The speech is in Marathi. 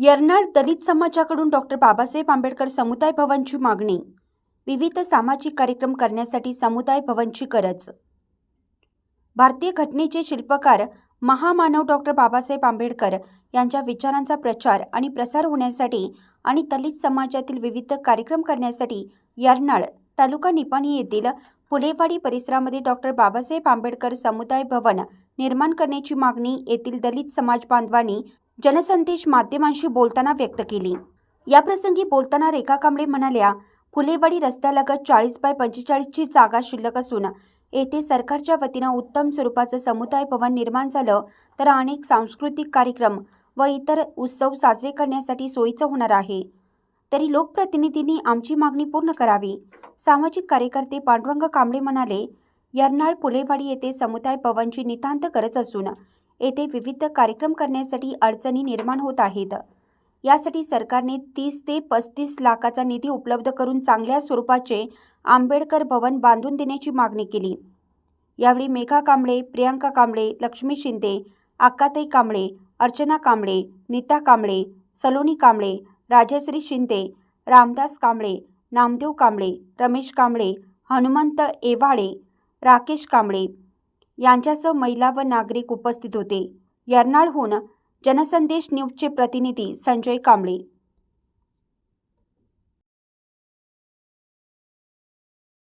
यर्नाळ दलित समाजाकडून डॉक्टर बाबासाहेब आंबेडकर समुदाय भवनची मागणी. विविध सामाजिक कार्यक्रम करण्यासाठी समुदाय भवनची गरज. भारतीय घटनेचे शिल्पकार महामानव डॉक्टर बाबासाहेब आंबेडकर यांच्या विचारांचा प्रचार आणि प्रसार होण्यासाठी आणि दलित समाजातील विविध कार्यक्रम करण्यासाठी यर्नाळ तालुका निपाणी येथील फुलेवाडी परिसरामध्ये डॉक्टर बाबासाहेब आंबेडकर समुदाय भवन निर्माण करण्याची मागणी येथील दलित समाज बांधवांनी जनसंदेश माध्यमांशी बोलताना व्यक्त केली. याप्रसंगी बोलताना रेखा कांबळे म्हणाल्या फुलेवाडी रस्त्यालगत चाळीस बाय पंचेचाळीसची जागा शिल्लक असून येथे सरकारच्या वतीनं उत्तम स्वरूपाचं समुदाय भवन निर्माण झालं तर अनेक सांस्कृतिक कार्यक्रम व इतर उत्सव साजरे करण्यासाठी सोयीचं होणार आहे. तरी लोकप्रतिनिधींनी आमची मागणी पूर्ण करावी. सामाजिक कार्यकर्ते पांडुरंग कांबळे म्हणाले यर्नाळ फुलेवाडी येथे समुदाय भवनची नितांत गरज असून येथे विविध कार्यक्रम करण्यासाठी अडचणी निर्माण होत आहेत. यासाठी सरकारने तीस ते पस्तीस लाखाचा निधी उपलब्ध करून चांगल्या स्वरूपाचे आंबेडकर भवन बांधून देण्याची मागणी केली. यावेळी मेघा कांबळे प्रियांका कांबळे लक्ष्मी शिंदे अक्काताई कांबळे अर्चना कांबळे नीता कांबळे सलोनी कांबळे राजश्री शिंदे रामदास कांबळे नामदेव कांबळे रमेश कांबळे हनुमंत एवाळे राकेश कांबळे यांच्यासह महिला व नागरिक उपस्थित होते. यर्नाळहून जनसंदेश न्यूजचे प्रतिनिधी संजय कांबळे